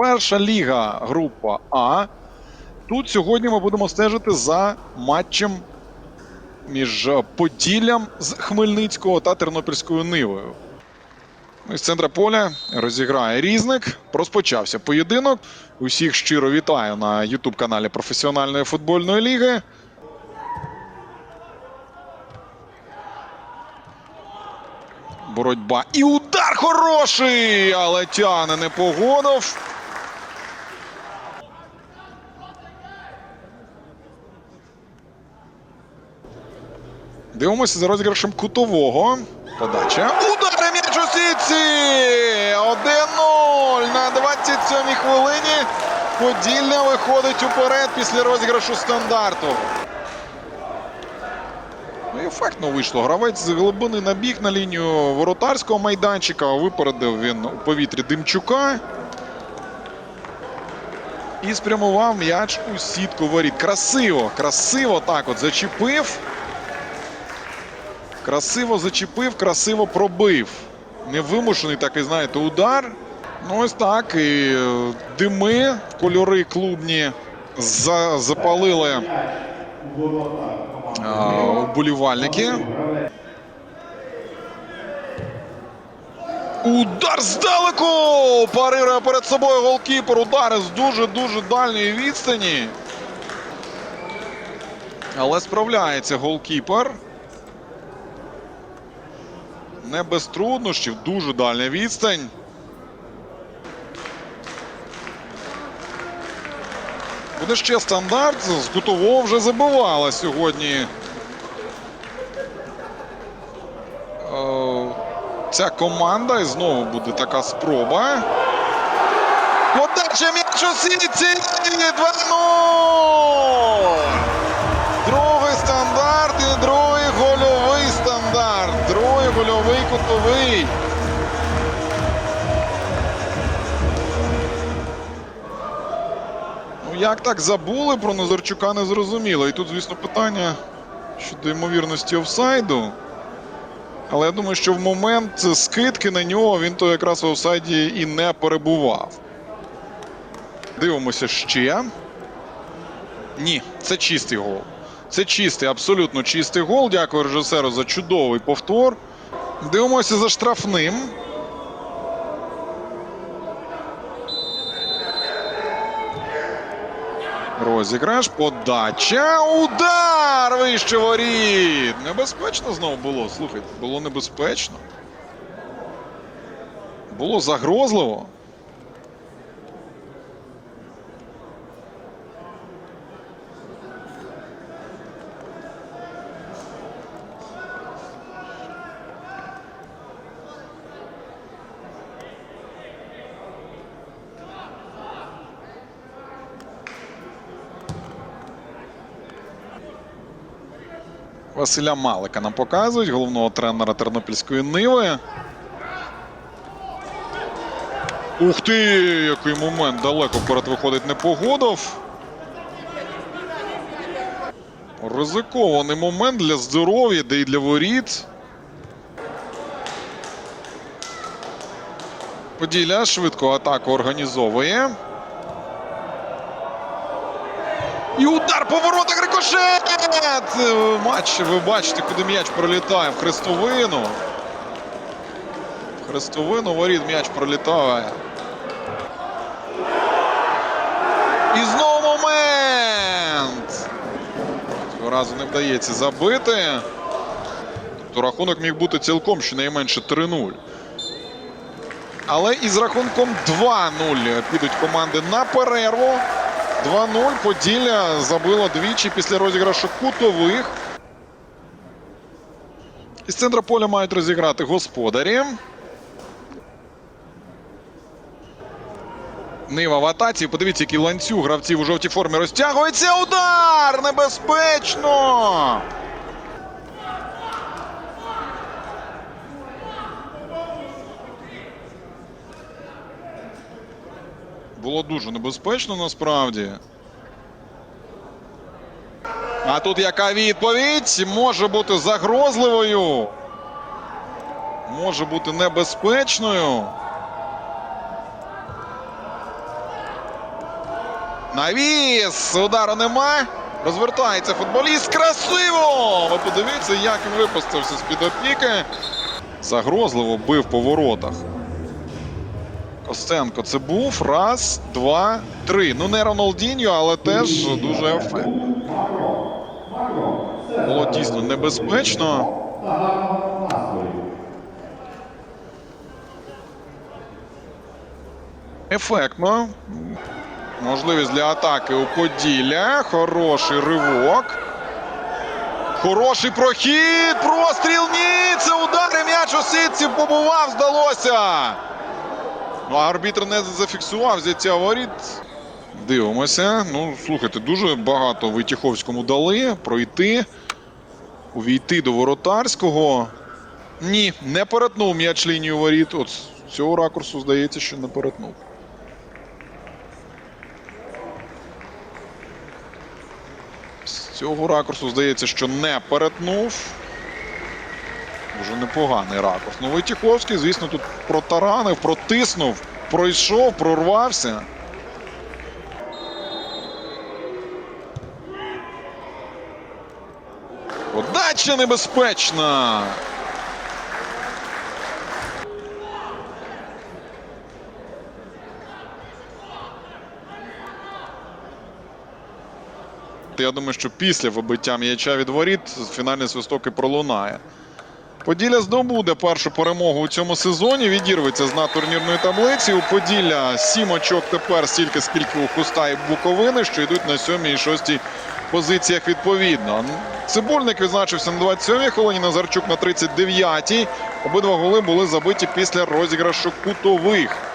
Перша ліга, група А. Тут сьогодні ми будемо стежити за матчем між Поділлям з Хмельницького та Тернопільською Нивою. Із центра поля розіграє різник. Розпочався поєдинок. Усіх щиро вітаю на Ютуб каналі Професіональної футбольної ліги. Боротьба. І удар хороший! Але тяне не Дивимося за розіграшем кутового. Подача. Удар м'яч у сітці! 1-0 на 27-й хвилині. Поділля виходить уперед після розіграшу стандарту. Ну, ефектно вийшло. Гравець з глибини набіг на лінію воротарського майданчика. Випередив він у повітрі Димчука. І спрямував м'яч у сітку воріт. Красиво, красиво так от зачепив. Красиво зачепив, красиво пробив. Невимушений такий, знаєте, удар. Ну, ось так. І е, дими, кольори клубні за- запалили вболівальники. Удар здалеку! Парирує перед собою голкіпер. Удари з дуже-дуже дальньої відстані. Але справляється голкіпер. Не без труднощів, дуже дальня відстань. Буде ще стандарт. З кутового вже забивала сьогодні. Е, Ця команда і знову буде така спроба. Подача м'яч у сітці! 2-0! Гольовий. Ну як так забули про Назарчука не зрозуміло. І тут, звісно, питання щодо ймовірності офсайду. Але я думаю, що в момент скидки на нього він то якраз в офсайді і не перебував. Дивимося ще. Ні, це чистий гол. Це чистий, абсолютно чистий гол. Дякую режисеру за чудовий повтор. Дивимося за штрафним. Розіграш, подача, удар вище воріт. Небезпечно знову було. Слухайте, було небезпечно. Було загрозливо. Василя Малика нам показують, головного тренера Тернопільської Ниви. Ух ти! Який момент далеко вперед виходить Непогодов. Ризикований момент для здоров'я, де й для воріт. Поділля швидко атаку організовує. І удар по воротах рикошет! Матч, ви бачите, куди м'яч пролітає в хрестовину. В хрестовину воріт м'яч пролітає. І знову момент! Цього разу не вдається забити. Тобто рахунок міг бути цілком щонайменше 3-0. Але із рахунком 2-0 підуть команди на перерву. 2-0. Поділля забило двічі після розіграшу кутових. Із центра поля мають розіграти господарі. Нива в атаці. Подивіться, який ланцюг гравців у жовтій формі розтягується. Удар! Небезпечно! Було дуже небезпечно насправді. А тут яка відповідь може бути загрозливою. Може бути небезпечною. Навіс! Удару нема. Розвертається футболіст. Красиво! Ви подивіться, як він випустився з-під опіки. Загрозливо бив по воротах. Костенко це був. Раз, два, три. Ну, не Роналдіньо, але теж дуже ефектно. Було дійсно небезпечно. Ефектно. Можливість для атаки у Поділля. Хороший ривок. Хороший прохід. Простріл. Ні! Це удар. М'яч у сітці побував, здалося. Ну, арбітр не зафіксував взяття воріт. Дивимося. Ну, слухайте, дуже багато Витіховському дали пройти. Увійти до воротарського. Ні, не перетнув м'яч лінію воріт. От цього ракурсу здається, що не перетнув. З цього ракурсу здається, що не перетнув. Дуже непоганий ракурс. Ну, Войтіховський, звісно, тут протаранив, протиснув, пройшов, прорвався. Подача небезпечна. Я думаю, що після вибиття м'яча від воріт фінальний свисток і пролунає. Поділля здобуде першу перемогу у цьому сезоні. Відірветься з на турнірної таблиці. У Поділля сім очок тепер стільки, скільки у Хуста і Буковини, що йдуть на сьомій і шостій позиціях відповідно. Цибульник відзначився на 27-й хвилині, Назарчук на 39-й. Обидва голи були забиті після розіграшу кутових.